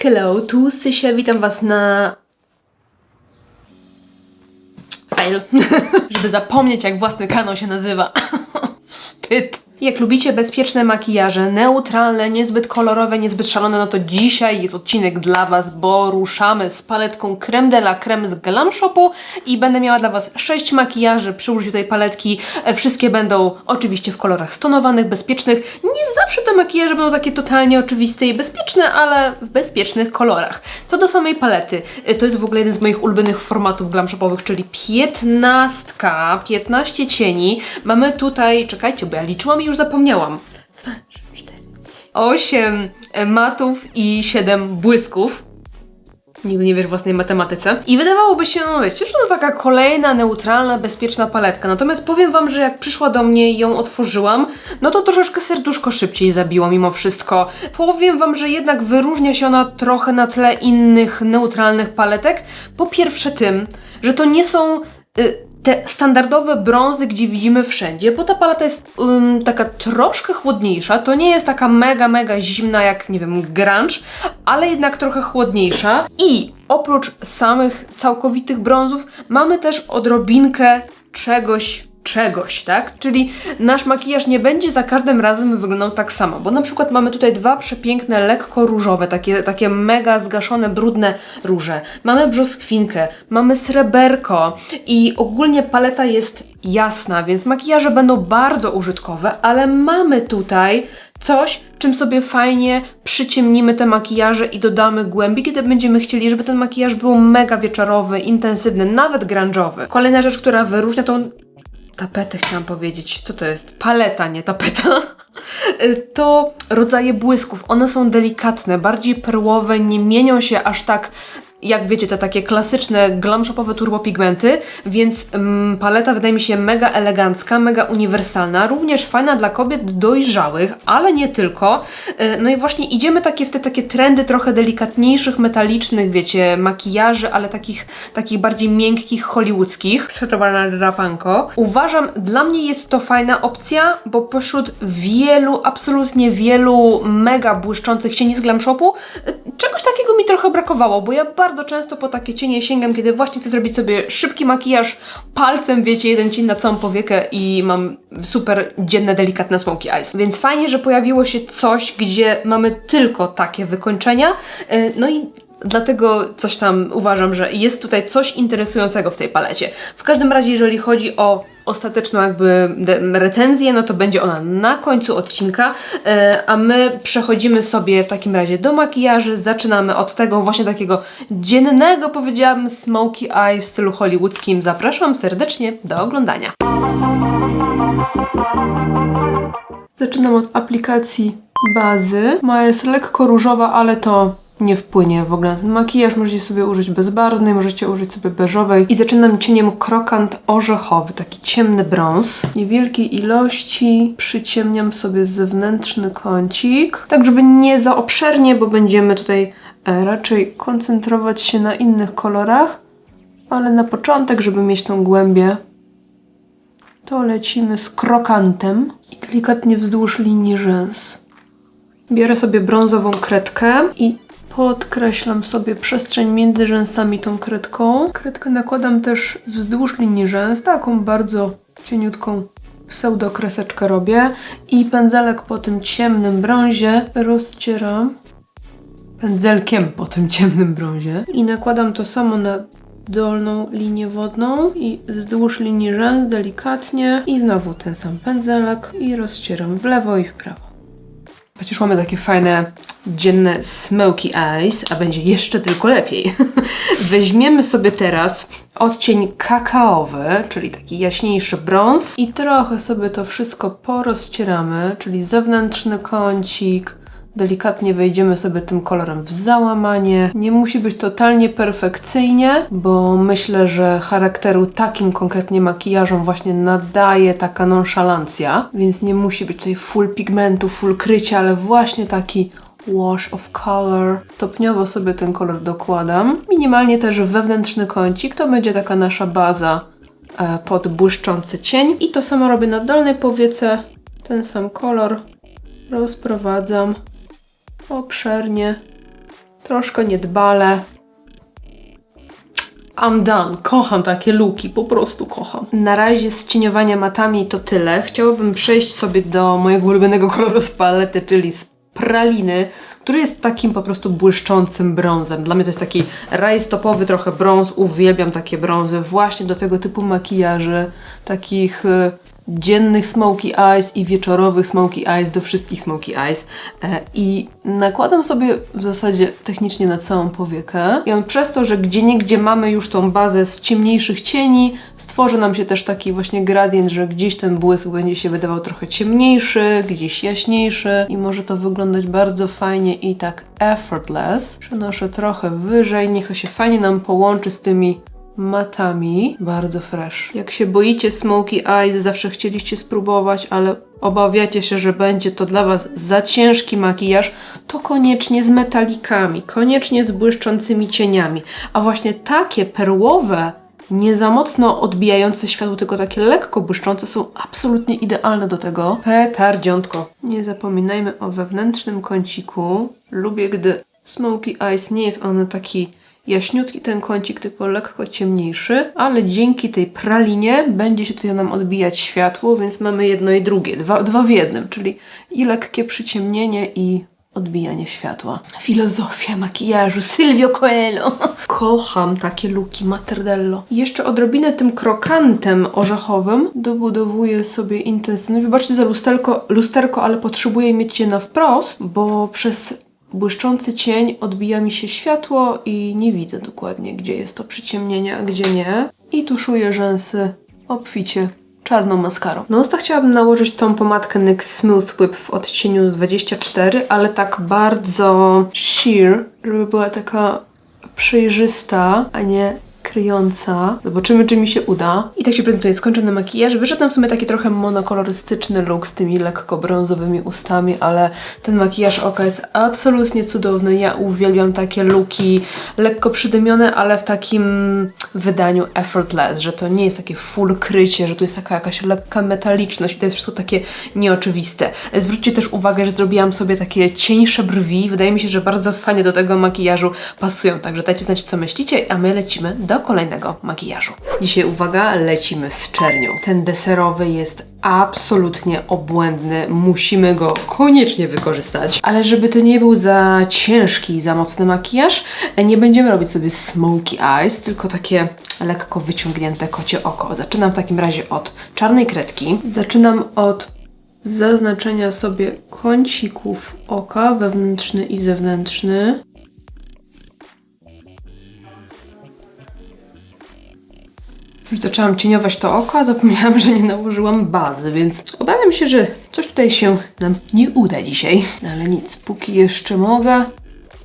Hello, tu Sysia, witam Was na... Fail. Żeby zapomnieć, jak własny kanał się nazywa. Wstyd. Jak lubicie bezpieczne makijaże, neutralne, niezbyt kolorowe, niezbyt szalone, no to dzisiaj jest odcinek dla Was, bo ruszamy z paletką Creme de la Creme z Glam Shopu i będę miała dla Was 6 makijaży przy użyciu tej paletki. E, Wszystkie będą oczywiście w kolorach stonowanych, bezpiecznych. Nie zawsze te makijaże będą takie totalnie oczywiste i bezpieczne, ale w bezpiecznych kolorach. Co do samej palety, e, to jest w ogóle jeden z moich ulubionych formatów glam shopowych, czyli 15, 15 cieni. Mamy tutaj, czekajcie, bo ja liczyłam i już zapomniałam. 2, 3, 4, 8 matów i 7 błysków. Nigdy nie wiesz w własnej matematyce. I wydawałoby się, no wiecie, że to taka kolejna neutralna, bezpieczna paletka. Natomiast powiem Wam, że jak przyszła do mnie i ją otworzyłam, no to troszeczkę serduszko szybciej zabiło mimo wszystko. Powiem Wam, że jednak wyróżnia się ona trochę na tle innych neutralnych paletek. Po pierwsze tym, że to nie są... Y, te standardowe brązy, gdzie widzimy wszędzie, bo ta paleta jest ym, taka troszkę chłodniejsza. To nie jest taka mega, mega zimna jak, nie wiem, grunge, ale jednak trochę chłodniejsza. I oprócz samych całkowitych brązów mamy też odrobinkę czegoś czegoś, tak? Czyli nasz makijaż nie będzie za każdym razem wyglądał tak samo, bo na przykład mamy tutaj dwa przepiękne, lekko różowe, takie, takie mega zgaszone, brudne róże. Mamy brzoskwinkę, mamy sreberko i ogólnie paleta jest jasna, więc makijaże będą bardzo użytkowe, ale mamy tutaj coś, czym sobie fajnie przyciemnimy te makijaże i dodamy głębi, kiedy będziemy chcieli, żeby ten makijaż był mega wieczorowy, intensywny, nawet grunge'owy. Kolejna rzecz, która wyróżnia tą tapetę chciałam powiedzieć. Co to jest? Paleta, nie tapeta. To rodzaje błysków. One są delikatne, bardziej perłowe, nie mienią się aż tak jak wiecie, te takie klasyczne glam shopowe turbopigmenty, więc mm, paleta wydaje mi się mega elegancka, mega uniwersalna, również fajna dla kobiet dojrzałych, ale nie tylko. Y, No i właśnie idziemy takie w te takie trendy trochę delikatniejszych, metalicznych, wiecie, makijaży, ale takich, takich bardziej miękkich, hollywoodzkich. Przetowana drapanko. Uważam, dla mnie jest to fajna opcja, bo pośród wielu, absolutnie wielu mega błyszczących cieni z glam shopu, y, czegoś takiego mi trochę brakowało, bo ja bardzo często po takie cienie sięgam, kiedy właśnie chcę zrobić sobie szybki makijaż palcem, wiecie, jeden cień na całą powiekę i mam super dzienne, delikatne smoky eyes. Więc fajnie, że pojawiło się coś, gdzie mamy tylko takie wykończenia. Y, No i Dlatego coś tam uważam, że jest tutaj coś interesującego w tej palecie. W każdym razie, jeżeli chodzi o ostateczną jakby recenzję, no to będzie ona na końcu odcinka, e, a my przechodzimy sobie w takim razie do makijaży. Zaczynamy od tego właśnie takiego dziennego, powiedziałabym, smoky eye w stylu hollywoodzkim. Zapraszam serdecznie do oglądania. Zaczynam od aplikacji bazy. Ma jest lekko różowa, ale to nie wpłynie w ogóle na ten makijaż. Możecie sobie użyć bezbarwnej, możecie użyć sobie beżowej. I zaczynam cieniem krokant orzechowy, taki ciemny brąz. Niewielkiej ilości przyciemniam sobie zewnętrzny kącik, tak żeby nie za obszernie, bo będziemy tutaj e, raczej koncentrować się na innych kolorach. Ale na początek, żeby mieć tą głębię, to lecimy z krokantem i delikatnie wzdłuż linii rzęs. Biorę sobie brązową kredkę i podkreślam sobie przestrzeń między rzęsami tą kredką. Kredkę nakładam też wzdłuż linii rzęs, taką bardzo cieniutką pseudokreseczkę robię i pędzelek po tym ciemnym brązie rozcieram pędzelkiem po tym ciemnym brązie i nakładam to samo na dolną linię wodną i wzdłuż linii rzęs delikatnie i znowu ten sam pędzelek i rozcieram w lewo i w prawo. Chociaż mamy takie fajne, dzienne smoky eyes, a będzie jeszcze tylko lepiej. Weźmiemy sobie teraz odcień kakaowy, czyli taki jaśniejszy brąz i trochę sobie to wszystko porozcieramy, czyli zewnętrzny kącik, Delikatnie wejdziemy sobie tym kolorem w załamanie. Nie musi być totalnie perfekcyjnie, bo myślę, że charakteru takim konkretnie makijażom właśnie nadaje taka nonszalancja, więc nie musi być tutaj full pigmentu, full krycia, ale właśnie taki wash of color. Stopniowo sobie ten kolor dokładam. Minimalnie też wewnętrzny kącik, to będzie taka nasza baza e, pod błyszczący cień. I to samo robię na dolnej powiece. Ten sam kolor rozprowadzam obszernie troszkę niedbale. I'm done. Kocham takie luki, po prostu kocham. Na razie z cieniowania matami to tyle. Chciałabym przejść sobie do mojego ulubionego koloru z palety, czyli z praliny, który jest takim po prostu błyszczącym brązem. Dla mnie to jest taki rajstopowy trochę brąz. Uwielbiam takie brązy właśnie do tego typu makijaży, takich e, dziennych smoky eyes i wieczorowych smoky eyes do wszystkich smoky eyes. E, I nakładam sobie w zasadzie technicznie na całą powiekę. I on przez to, że gdzie niegdzie mamy już tą bazę z ciemniejszych cieni, stworzy nam się też taki właśnie gradient, że gdzieś ten błysk będzie się wydawał trochę ciemniejszy, gdzieś jaśniejszy i może to wyglądać bardzo fajnie i tak effortless. Przenoszę trochę wyżej, niech to się fajnie nam połączy z tymi matami. Bardzo fresh. Jak się boicie smoky eyes, zawsze chcieliście spróbować, ale obawiacie się, że będzie to dla Was za ciężki makijaż, to koniecznie z metalikami, koniecznie z błyszczącymi cieniami. A właśnie takie perłowe, nie za mocno odbijające światło, tylko takie lekko błyszczące są absolutnie idealne do tego. Petardziątko. Nie zapominajmy o wewnętrznym kąciku. Lubię, gdy smoky eyes nie jest on taki jaśniutki ten kącik, tylko lekko ciemniejszy, ale dzięki tej pralinie będzie się tutaj nam odbijać światło, więc mamy jedno i drugie, dwa, dwa w jednym, czyli i lekkie przyciemnienie i odbijanie światła. Filozofia makijażu, Silvio Coelho. Kocham takie luki Materdello. Jeszcze odrobinę tym krokantem orzechowym dobudowuję sobie intensywność. Wybaczcie za lusterko, lusterko, ale potrzebuję mieć je na wprost, bo przez błyszczący cień odbija mi się światło i nie widzę dokładnie, gdzie jest to przyciemnienie, a gdzie nie. I tuszuję rzęsy obficie czarną maskarą. Na usta chciałabym nałożyć tą pomadkę NYX Smooth Whip w odcieniu 24, ale tak bardzo sheer, żeby była taka przejrzysta, a nie kryjąca. Zobaczymy, czy mi się uda. I tak się prezentuje skończony makijaż. Wyszedł nam w sumie taki trochę monokolorystyczny look z tymi lekko brązowymi ustami, ale ten makijaż oka jest absolutnie cudowny. Ja uwielbiam takie looki lekko przydymione, ale w takim wydaniu effortless, że to nie jest takie full krycie, że tu jest taka jakaś lekka metaliczność i to jest wszystko takie nieoczywiste. Zwróćcie też uwagę, że zrobiłam sobie takie cieńsze brwi. Wydaje mi się, że bardzo fajnie do tego makijażu pasują, także dajcie znać, co myślicie, a my lecimy do kolejnego makijażu. Dzisiaj, uwaga, lecimy z czernią. Ten deserowy jest absolutnie obłędny, musimy go koniecznie wykorzystać. Ale żeby to nie był za ciężki za mocny makijaż, nie będziemy robić sobie smoky eyes, tylko takie lekko wyciągnięte kocie oko. Zaczynam w takim razie od czarnej kredki. Zaczynam od zaznaczenia sobie kącików oka, wewnętrzny i zewnętrzny. Już zaczęłam cieniować to oko, a zapomniałam, że nie nałożyłam bazy, więc obawiam się, że coś tutaj się nam nie uda dzisiaj. Ale nic, póki jeszcze mogę,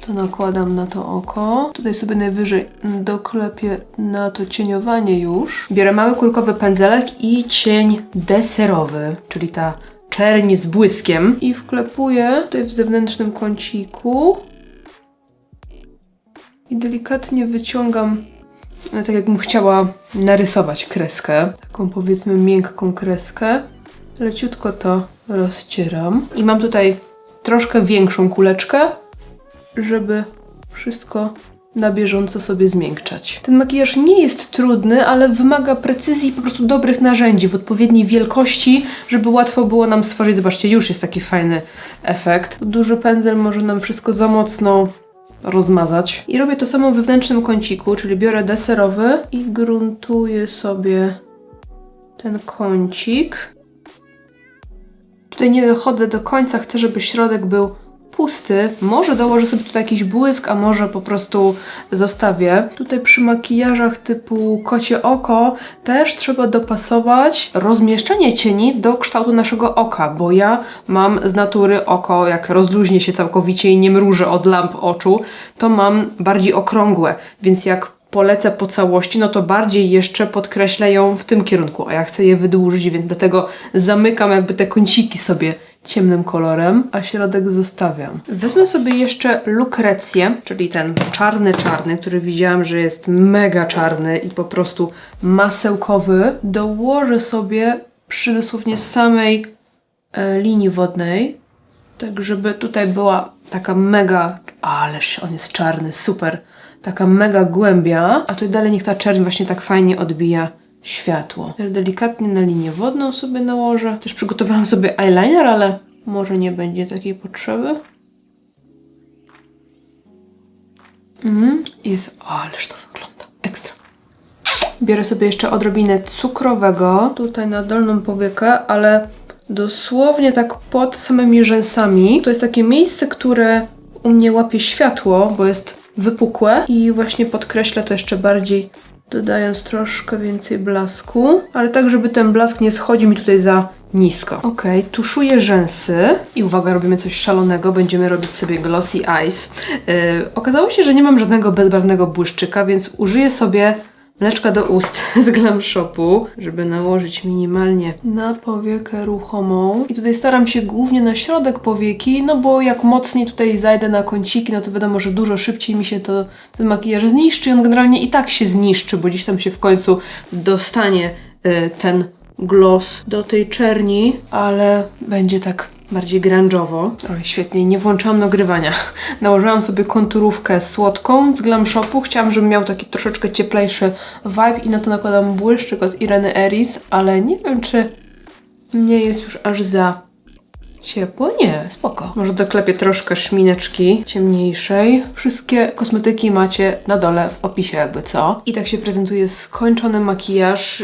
to nakładam na to oko. Tutaj sobie najwyżej doklepię na to cieniowanie już. Biorę mały kulkowy pędzelek i cień deserowy, czyli ta czerń z błyskiem. I wklepuję tutaj w zewnętrznym kąciku. I delikatnie wyciągam no, tak jakbym chciała narysować kreskę, taką powiedzmy miękką kreskę. Leciutko to rozcieram. I mam tutaj troszkę większą kuleczkę, żeby wszystko na bieżąco sobie zmiękczać. Ten makijaż nie jest trudny, ale wymaga precyzji i po prostu dobrych narzędzi w odpowiedniej wielkości, żeby łatwo było nam stworzyć. Zobaczcie, już jest taki fajny efekt. Duży pędzel może nam wszystko za mocno rozmazać. I robię to samo w wewnętrznym kąciku, czyli biorę deserowy i gruntuję sobie ten kącik. Tutaj nie dochodzę do końca, chcę, żeby środek był pusty. Może dołożę sobie tutaj jakiś błysk, a może po prostu zostawię. Tutaj przy makijażach typu kocie oko też trzeba dopasować rozmieszczenie cieni do kształtu naszego oka, bo ja mam z natury oko, jak rozluźnię się całkowicie i nie mrużę od lamp oczu, to mam bardziej okrągłe, więc jak polecę po całości, no to bardziej jeszcze podkreślę ją w tym kierunku, a ja chcę je wydłużyć, więc dlatego zamykam jakby te kąciki sobie ciemnym kolorem, a środek zostawiam. Wezmę sobie jeszcze lukrecję, czyli ten czarny czarny, który widziałam, że jest mega czarny i po prostu masełkowy. Dołożę sobie przy dosłownie samej e, linii wodnej, tak żeby tutaj była Taka mega, ależ on jest czarny, super. Taka mega głębia, a tu dalej niech ta czerń właśnie tak fajnie odbija światło. Też delikatnie na linię wodną sobie nałożę. Też przygotowałam sobie eyeliner, ale może nie będzie takiej potrzeby. Mhm, jest, ależ to wygląda, ekstra. Biorę sobie jeszcze odrobinę cukrowego tutaj na dolną powiekę, ale dosłownie tak pod samymi rzęsami. To jest takie miejsce, które u mnie łapie światło, bo jest wypukłe i właśnie podkreślę to jeszcze bardziej dodając troszkę więcej blasku, ale tak, żeby ten blask nie schodził mi tutaj za nisko. Ok, tuszuję rzęsy i uwaga, robimy coś szalonego, będziemy robić sobie glossy eyes. Yy, okazało się, że nie mam żadnego bezbarwnego błyszczyka, więc użyję sobie mleczka do ust z Glam Shopu, żeby nałożyć minimalnie na powiekę ruchomą. I tutaj staram się głównie na środek powieki, no bo jak mocniej tutaj zajdę na kąciki, no to wiadomo, że dużo szybciej mi się to, ten makijaż zniszczy on generalnie i tak się zniszczy, bo gdzieś tam się w końcu dostanie y, ten gloss do tej czerni, ale będzie tak bardziej grunge'owo. Oj, świetnie, nie włączałam nagrywania. Nałożyłam sobie konturówkę słodką z Glam Shopu. Chciałam, żeby miał taki troszeczkę cieplejszy vibe i na to nakładam błyszczyk od Ireny Eris, ale nie wiem, czy nie jest już aż za ciepło. Nie, spoko. Może doklepię troszkę szmineczki ciemniejszej. Wszystkie kosmetyki macie na dole w opisie jakby co. I tak się prezentuje skończony makijaż.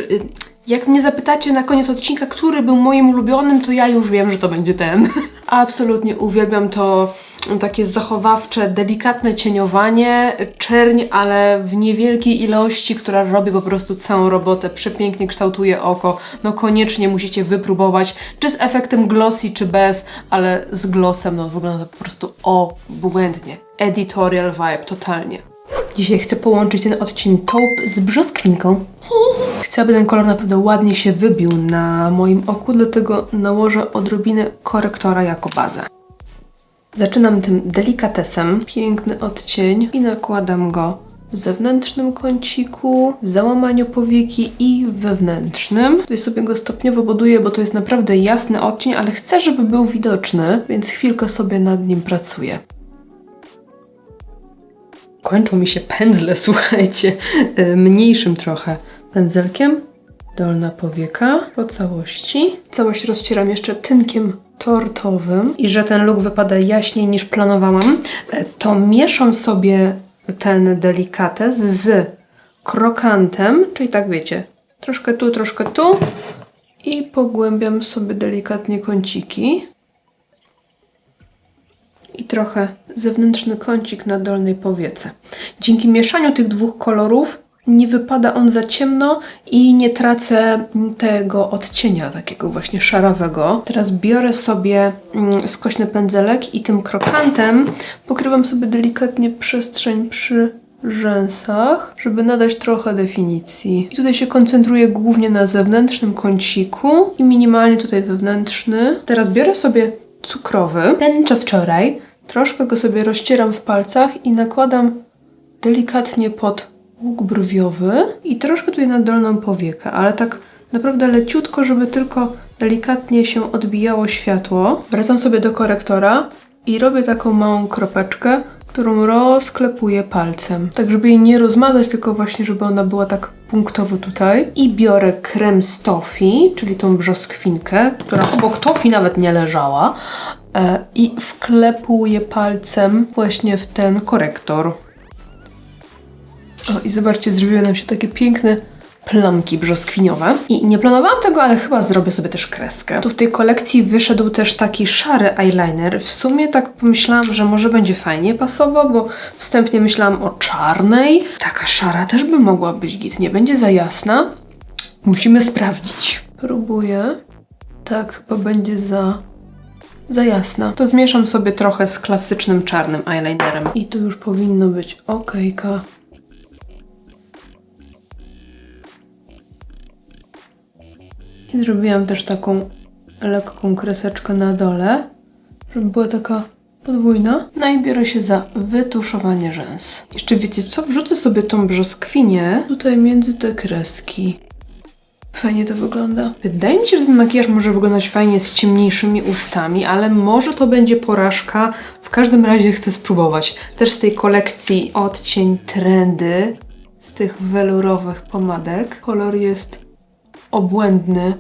Jak mnie zapytacie na koniec odcinka, który był moim ulubionym, to ja już wiem, że to będzie ten. Absolutnie uwielbiam to takie zachowawcze, delikatne cieniowanie, czerń, ale w niewielkiej ilości, która robi po prostu całą robotę, przepięknie kształtuje oko. No koniecznie musicie wypróbować, czy z efektem glossy, czy bez, ale z glossem no wygląda po prostu obłędnie. Editorial vibe, totalnie. Dzisiaj chcę połączyć ten odcień taupe z brzoskwinką. Chcę, aby ten kolor naprawdę ładnie się wybił na moim oku, dlatego nałożę odrobinę korektora jako bazę. Zaczynam tym delikatesem, piękny odcień i nakładam go w zewnętrznym kąciku, w załamaniu powieki i wewnętrznym. Tutaj sobie go stopniowo buduję, bo to jest naprawdę jasny odcień, ale chcę, żeby był widoczny, więc chwilkę sobie nad nim pracuję. Kończą mi się pędzle, słuchajcie, y, mniejszym trochę pędzelkiem. Dolna powieka po całości. Całość rozcieram jeszcze tynkiem tortowym i że ten look wypada jaśniej niż planowałam, e, to mieszam sobie ten delikates z krokantem, czyli tak wiecie, troszkę tu, troszkę tu i pogłębiam sobie delikatnie kąciki i trochę zewnętrzny kącik na dolnej powiece. Dzięki mieszaniu tych dwóch kolorów nie wypada on za ciemno i nie tracę tego odcienia takiego właśnie szarawego. Teraz biorę sobie mm, skośny pędzelek i tym krokantem pokrywam sobie delikatnie przestrzeń przy rzęsach, żeby nadać trochę definicji. I tutaj się koncentruję głównie na zewnętrznym kąciku i minimalnie tutaj wewnętrzny. Teraz biorę sobie cukrowy, ten co wczoraj, troszkę go sobie rozcieram w palcach i nakładam delikatnie pod łuk brwiowy i troszkę tutaj na dolną powiekę, ale tak naprawdę leciutko, żeby tylko delikatnie się odbijało światło. Wracam sobie do korektora i robię taką małą kropeczkę, którą rozklepuję palcem. Tak, żeby jej nie rozmazać, tylko właśnie, żeby ona była tak punktowo tutaj. I biorę krem z czyli tą brzoskwinkę, która obok tofi nawet nie leżała. E, I wklepuję palcem właśnie w ten korektor. O, i zobaczcie, zrobiły nam się takie piękne plamki brzoskwiniowe. I nie planowałam tego, ale chyba zrobię sobie też kreskę. Tu w tej kolekcji wyszedł też taki szary eyeliner. W sumie tak pomyślałam, że może będzie fajnie pasował, bo wstępnie myślałam o czarnej. Taka szara też by mogła być git. Nie będzie za jasna. Musimy sprawdzić. Próbuję. Tak, chyba będzie za za jasna. To zmieszam sobie trochę z klasycznym czarnym eyelinerem. I tu już powinno być okejka. I zrobiłam też taką lekką kreseczkę na dole, żeby była taka podwójna. No i biorę się za wytuszowanie rzęs. Jeszcze wiecie co? Wrzucę sobie tą brzoskwinię tutaj między te kreski. Fajnie to wygląda. Wydaje mi się, że ten makijaż może wyglądać fajnie z ciemniejszymi ustami, ale może to będzie porażka. W każdym razie chcę spróbować. Też z tej kolekcji odcień trendy, z tych welurowych pomadek. Kolor jest obłędny,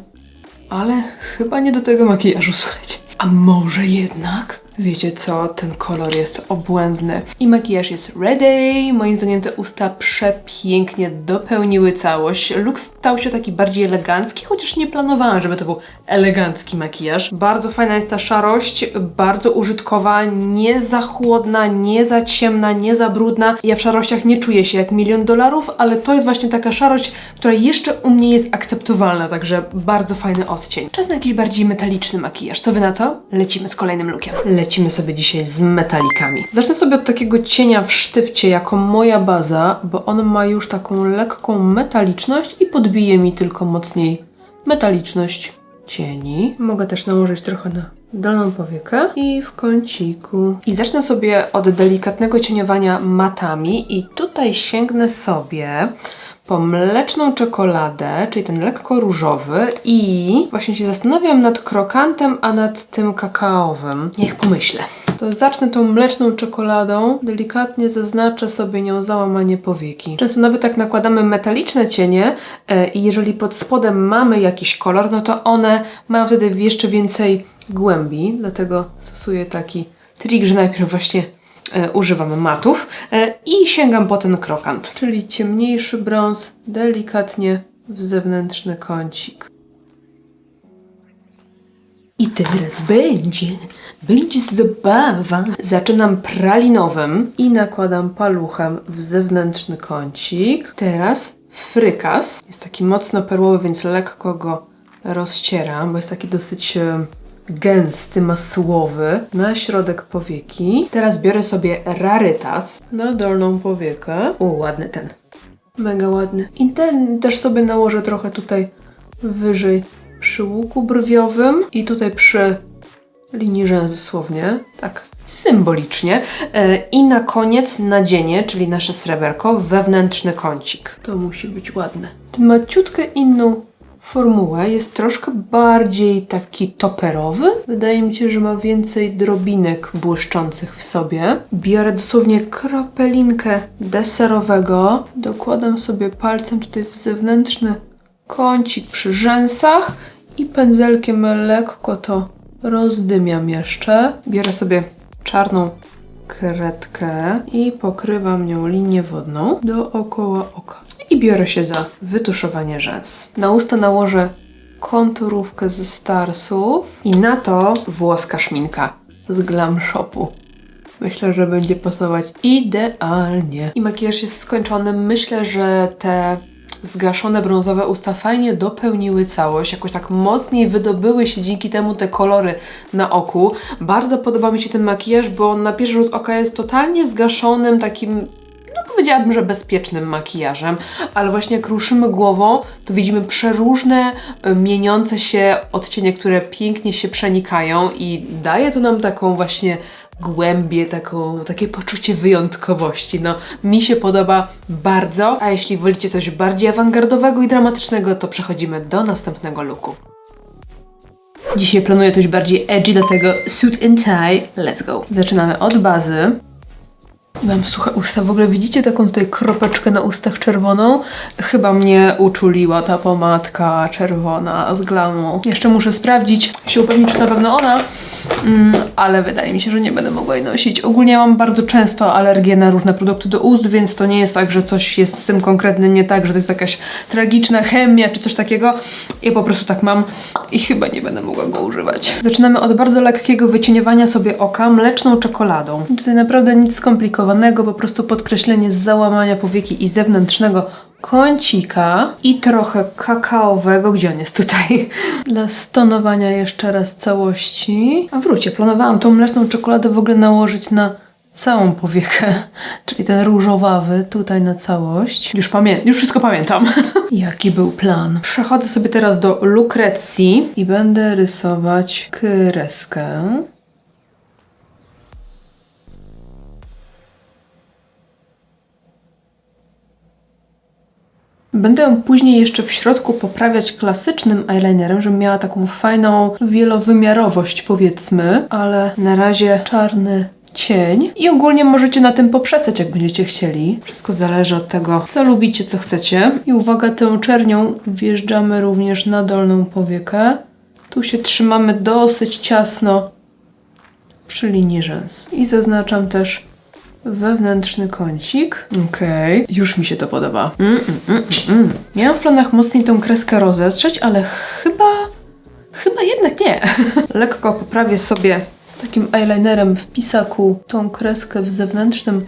ale chyba nie do tego makijażu, słuchajcie. A może jednak? Wiecie co, ten kolor jest obłędny. I makijaż jest ready. Moim zdaniem te usta przepięknie dopełniły całość. Look stał się taki bardziej elegancki, chociaż nie planowałam, żeby to był elegancki makijaż. Bardzo fajna jest ta szarość, bardzo użytkowa, nie za chłodna, nie za ciemna, nie za brudna. Ja w szarościach nie czuję się jak milion dolarów, ale to jest właśnie taka szarość, która jeszcze u mnie jest akceptowalna, także bardzo fajny odcień. Czas na jakiś bardziej metaliczny makijaż. Co wy na to? Lecimy z kolejnym lookiem. Lecimy sobie dzisiaj z metalikami. Zacznę sobie od takiego cienia w sztywcie jako moja baza, bo on ma już taką lekką metaliczność i podbije mi tylko mocniej metaliczność cieni. Mogę też nałożyć trochę na dolną powiekę i w kąciku. I zacznę sobie od delikatnego cieniowania matami i tutaj sięgnę sobie po mleczną czekoladę, czyli ten lekko różowy i właśnie się zastanawiam nad krokantem, a nad tym kakaowym. Niech pomyślę. To zacznę tą mleczną czekoladą, delikatnie zaznaczę sobie nią załamanie powieki. Często nawet jak nakładamy metaliczne cienie e, i jeżeli pod spodem mamy jakiś kolor, no to one mają wtedy jeszcze więcej głębi, dlatego stosuję taki trik, że najpierw właśnie używam matów e, i sięgam po ten krokant, czyli ciemniejszy brąz, delikatnie w zewnętrzny kącik. I teraz będzie, będzie zabawa. Zaczynam pralinowym i nakładam paluchem w zewnętrzny kącik. Teraz frykas. Jest taki mocno perłowy, więc lekko go rozcieram, bo jest taki dosyć e, gęsty, masłowy na środek powieki. Teraz biorę sobie rarytas na dolną powiekę. O, ładny ten. Mega ładny. I ten też sobie nałożę trochę tutaj wyżej przy łuku brwiowym i tutaj przy linii rzęs dosłownie, tak symbolicznie. E, I na koniec nadzienie, czyli nasze sreberko, wewnętrzny kącik. To musi być ładne. Ten ma ciutkę inną formułę, jest troszkę bardziej taki toperowy. Wydaje mi się, że ma więcej drobinek błyszczących w sobie. Biorę dosłownie kropelinkę deserowego, dokładam sobie palcem tutaj w zewnętrzny kącik przy rzęsach i pędzelkiem lekko to rozdymiam jeszcze. Biorę sobie czarną kredkę i pokrywam nią linię wodną dookoła oka. I biorę się za wytuszowanie rzęs. Na usta nałożę konturówkę ze Starsów i na to włoska szminka z Glam Shopu. Myślę, że będzie pasować idealnie. I makijaż jest skończony. Myślę, że te zgaszone brązowe usta fajnie dopełniły całość, jakoś tak mocniej wydobyły się dzięki temu te kolory na oku. Bardzo podoba mi się ten makijaż, bo on na pierwszy rzut oka jest totalnie zgaszonym, takim no powiedziałabym, że bezpiecznym makijażem, ale właśnie jak ruszymy głową, to widzimy przeróżne, y, mieniące się odcienie, które pięknie się przenikają i daje to nam taką właśnie głębię, taką, takie poczucie wyjątkowości. No, mi się podoba bardzo, a jeśli wolicie coś bardziej awangardowego i dramatycznego, to przechodzimy do następnego looku. Dzisiaj planuję coś bardziej edgy, dlatego suit and tie, let's go. Zaczynamy od bazy. Mam suche usta. W ogóle widzicie taką tutaj kropeczkę na ustach czerwoną? Chyba mnie uczuliła ta pomadka czerwona z glamu. Jeszcze muszę sprawdzić, się upewnić, czy na pewno ona, mm, ale wydaje mi się, że nie będę mogła jej nosić. Ogólnie mam bardzo często alergię na różne produkty do ust, więc to nie jest tak, że coś jest z tym konkretnie nie tak, że to jest jakaś tragiczna chemia czy coś takiego. Ja po prostu tak mam i chyba nie będę mogła go używać. Zaczynamy od bardzo lekkiego wycieniowania sobie oka mleczną czekoladą. Tutaj naprawdę nic skomplikowanego, po prostu podkreślenie z załamania powieki i zewnętrznego kącika i trochę kakaowego, gdzie on jest tutaj, dla stonowania jeszcze raz całości. A wróćcie, planowałam tą mleczną czekoladę w ogóle nałożyć na całą powiekę, czyli ten różowawy tutaj na całość. Już pamiętam, już wszystko pamiętam. Jaki był plan? Przechodzę sobie teraz do lukrecji i będę rysować kreskę. Będę później jeszcze w środku poprawiać klasycznym eyelinerem, żeby miała taką fajną wielowymiarowość powiedzmy, ale na razie czarny cień i ogólnie możecie na tym poprzestać, jak będziecie chcieli. Wszystko zależy od tego, co lubicie, co chcecie. I uwaga, tą czernią wjeżdżamy również na dolną powiekę. Tu się trzymamy dosyć ciasno przy linii rzęs. I zaznaczam też wewnętrzny kącik. Okej, już mi się to podoba. Mm, mm, mm, mm, mm. Miałam w planach mocniej tą kreskę rozetrzeć, ale chyba... Chyba jednak nie. Lekko poprawię sobie takim eyelinerem w pisaku tą kreskę w zewnętrznym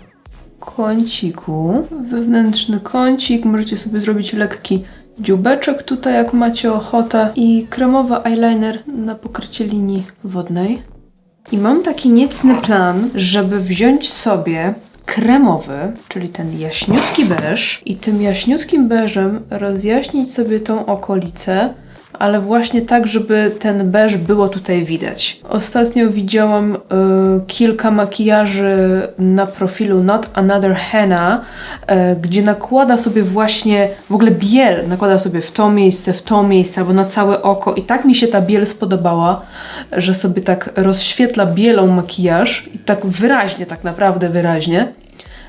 kąciku. Wewnętrzny kącik, możecie sobie zrobić lekki dziubeczek tutaj, jak macie ochotę. I kremowy eyeliner na pokrycie linii wodnej. I mam taki niecny plan, żeby wziąć sobie kremowy, czyli ten jaśniutki beż i tym jaśniutkim beżem rozjaśnić sobie tą okolicę, ale właśnie tak, żeby ten beż było tutaj widać. Ostatnio widziałam y, kilka makijaży na profilu Not Another Henna, y, gdzie nakłada sobie właśnie w ogóle biel, nakłada sobie w to miejsce, w to miejsce albo na całe oko i tak mi się ta biel spodobała, że sobie tak rozświetla bielą makijaż i tak wyraźnie, tak naprawdę wyraźnie.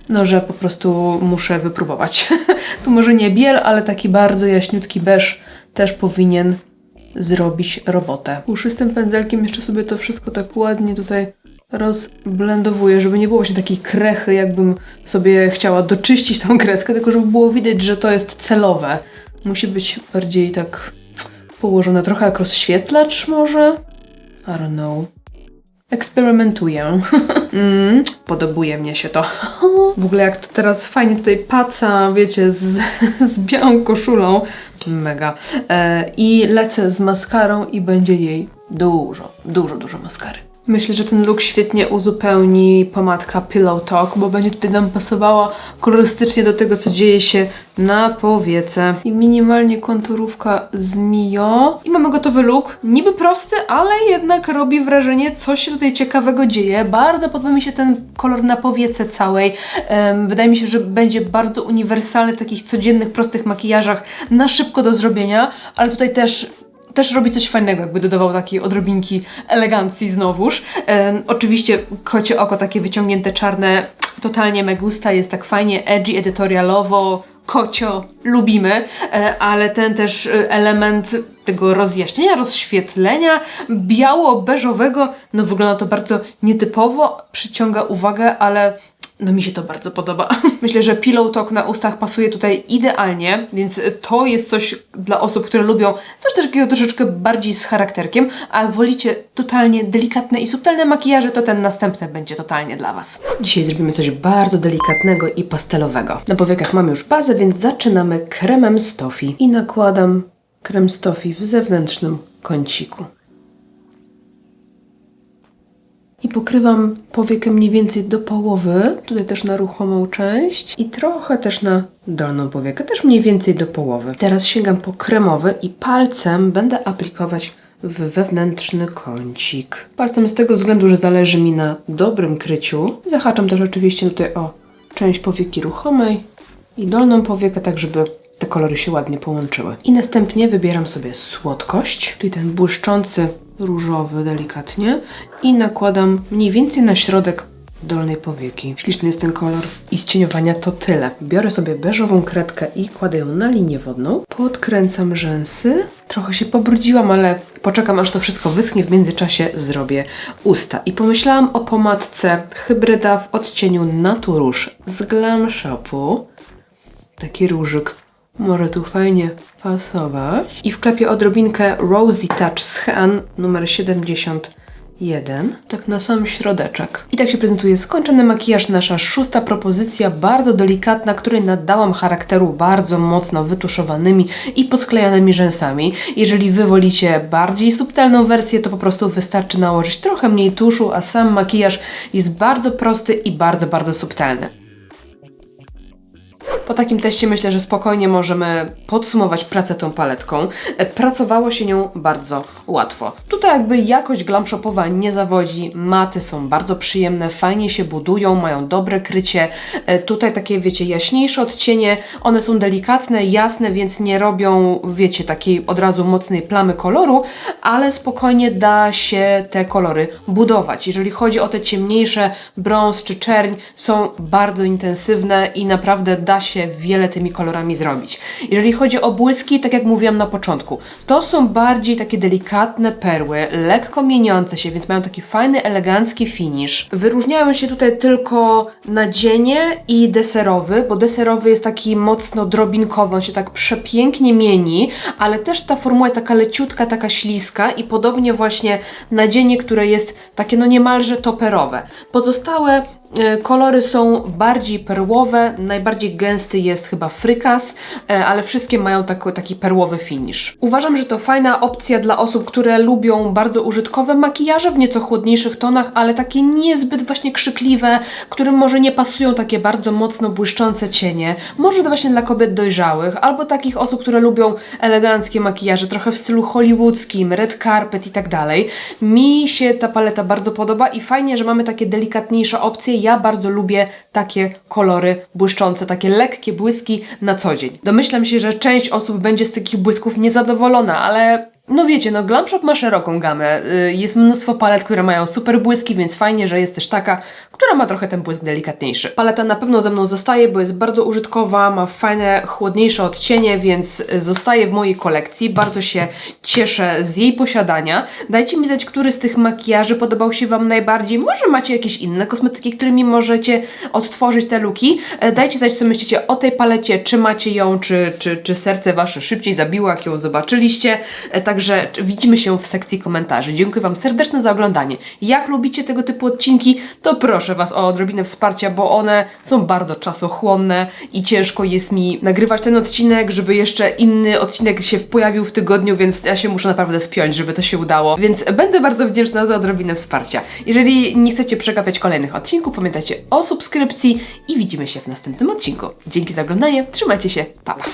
No, że po prostu muszę wypróbować. tu może nie biel, ale taki bardzo jaśniutki beż też powinien zrobić robotę. Puszystym pędzelkiem jeszcze sobie to wszystko tak ładnie tutaj rozblendowuję, żeby nie było właśnie takiej krechy, jakbym sobie chciała doczyścić tą kreskę, tylko żeby było widać, że to jest celowe. Musi być bardziej tak położone, trochę jak rozświetlacz może? I don't know. Eksperymentuję. mm, podobuje mnie się to. w ogóle jak to teraz fajnie tutaj paca, wiecie, z, z białą koszulą. Mega. E, I lecę z maskarą i będzie jej dużo, dużo, dużo maskary. Myślę, że ten look świetnie uzupełni pomadka Pillow Talk, bo będzie tutaj nam pasowała kolorystycznie do tego, co dzieje się na powiece. I minimalnie konturówka z Mio. I mamy gotowy look. Niby prosty, ale jednak robi wrażenie, coś się tutaj ciekawego dzieje. Bardzo podoba mi się ten kolor na powiece całej. Em, wydaje mi się, że będzie bardzo uniwersalny w takich codziennych, prostych makijażach na szybko do zrobienia, ale tutaj też też robi coś fajnego, jakby dodawał takiej odrobinki elegancji znowuż. E, oczywiście kocie oko takie wyciągnięte czarne, totalnie me gusta, jest tak fajnie edgy, edytorialowo, kocio, lubimy, e, ale ten też e, element tego rozjaśnienia, rozświetlenia biało-beżowego, no wygląda to bardzo nietypowo, przyciąga uwagę, ale no mi się to bardzo podoba. Myślę, że Pillow Talk na ustach pasuje tutaj idealnie, więc to jest coś dla osób, które lubią coś takiego troszeczkę bardziej z charakterkiem, a jak wolicie totalnie delikatne i subtelne makijaże, to ten następny będzie totalnie dla Was. Dzisiaj zrobimy coś bardzo delikatnego i pastelowego. Na powiekach mamy już bazę, więc zaczynamy kremem Stofi i nakładam krem Stofi w zewnętrznym kąciku. I pokrywam powiekę mniej więcej do połowy, tutaj też na ruchomą część i trochę też na dolną powiekę, też mniej więcej do połowy. Teraz sięgam po kremowy i palcem będę aplikować w wewnętrzny kącik. Palcem z tego względu, że zależy mi na dobrym kryciu. Zahaczam też oczywiście tutaj o część powieki ruchomej i dolną powiekę, tak żeby te kolory się ładnie połączyły. I następnie wybieram sobie słodkość, czyli ten błyszczący różowy delikatnie i nakładam mniej więcej na środek dolnej powieki. Śliczny jest ten kolor. I z cieniowania to tyle. Biorę sobie beżową kredkę i kładę ją na linię wodną. Podkręcam rzęsy. Trochę się pobrudziłam, ale poczekam aż to wszystko wyschnie. W międzyczasie zrobię usta. I pomyślałam o pomadce hybryda w odcieniu Naturusz z Glam Shopu. Taki różyk może tu fajnie pasować. I wklepię odrobinkę Rosy Touch z Hean numer 71. Tak na sam środeczek. I tak się prezentuje skończony makijaż. Nasza szósta propozycja, bardzo delikatna, której nadałam charakteru bardzo mocno wytuszowanymi i posklejanymi rzęsami. Jeżeli Wy wolicie bardziej subtelną wersję, to po prostu wystarczy nałożyć trochę mniej tuszu, a sam makijaż jest bardzo prosty i bardzo, bardzo subtelny. Po takim teście myślę, że spokojnie możemy podsumować pracę tą paletką. E, Pracowało się nią bardzo łatwo. Tutaj jakby jakość glam shopowa nie zawodzi, maty są bardzo przyjemne, fajnie się budują, mają dobre krycie. E, Tutaj takie, wiecie, jaśniejsze odcienie, one są delikatne, jasne, więc nie robią, wiecie, takiej od razu mocnej plamy koloru, ale spokojnie da się te kolory budować. Jeżeli chodzi o te ciemniejsze, brąz czy czerń, są bardzo intensywne i naprawdę da się wiele tymi kolorami zrobić. Jeżeli chodzi o błyski, tak jak mówiłam na początku, to są bardziej takie delikatne perły, lekko mieniące się, więc mają taki fajny, elegancki finish. Wyróżniają się tutaj tylko nadzienie i deserowy, bo deserowy jest taki mocno drobinkowy, on się tak przepięknie mieni, ale też ta formuła jest taka leciutka, taka śliska i podobnie właśnie nadzienie, które jest takie no niemalże toperowe. Pozostałe Kolory są bardziej perłowe, najbardziej gęsty jest chyba frykas, e, ale wszystkie mają taki, taki perłowy finish. Uważam, że to fajna opcja dla osób, które lubią bardzo użytkowe makijaże w nieco chłodniejszych tonach, ale takie niezbyt właśnie krzykliwe, którym może nie pasują takie bardzo mocno błyszczące cienie. Może to właśnie dla kobiet dojrzałych, albo takich osób, które lubią eleganckie makijaże, trochę w stylu hollywoodzkim, red carpet i tak dalej. Mi się ta paleta bardzo podoba i fajnie, że mamy takie delikatniejsze opcje. Ja bardzo lubię takie kolory błyszczące, takie lekkie błyski na co dzień. Domyślam się, że część osób będzie z takich błysków niezadowolona, ale no wiecie, no Glam Shop ma szeroką gamę. Y, Jest mnóstwo palet, które mają super błyski, więc fajnie, że jest też taka, która ma trochę ten błysk delikatniejszy. Paleta na pewno ze mną zostaje, bo jest bardzo użytkowa, ma fajne, chłodniejsze odcienie, więc zostaje w mojej kolekcji. Bardzo się cieszę z jej posiadania. Dajcie mi znać, który z tych makijaży podobał się Wam najbardziej. Może macie jakieś inne kosmetyki, którymi możecie odtworzyć te luki. E, Dajcie znać, co myślicie o tej palecie, czy macie ją, czy, czy, czy serce Wasze szybciej zabiło, jak ją zobaczyliście. E, Także widzimy się w sekcji komentarzy. Dziękuję Wam serdecznie za oglądanie. Jak lubicie tego typu odcinki, to proszę Was o odrobinę wsparcia, bo one są bardzo czasochłonne i ciężko jest mi nagrywać ten odcinek, żeby jeszcze inny odcinek się pojawił w tygodniu, więc ja się muszę naprawdę spiąć, żeby to się udało. Więc będę bardzo wdzięczna za odrobinę wsparcia. Jeżeli nie chcecie przegapiać kolejnych odcinków, pamiętajcie o subskrypcji i widzimy się w następnym odcinku. Dzięki za oglądanie, trzymajcie się, pa pa!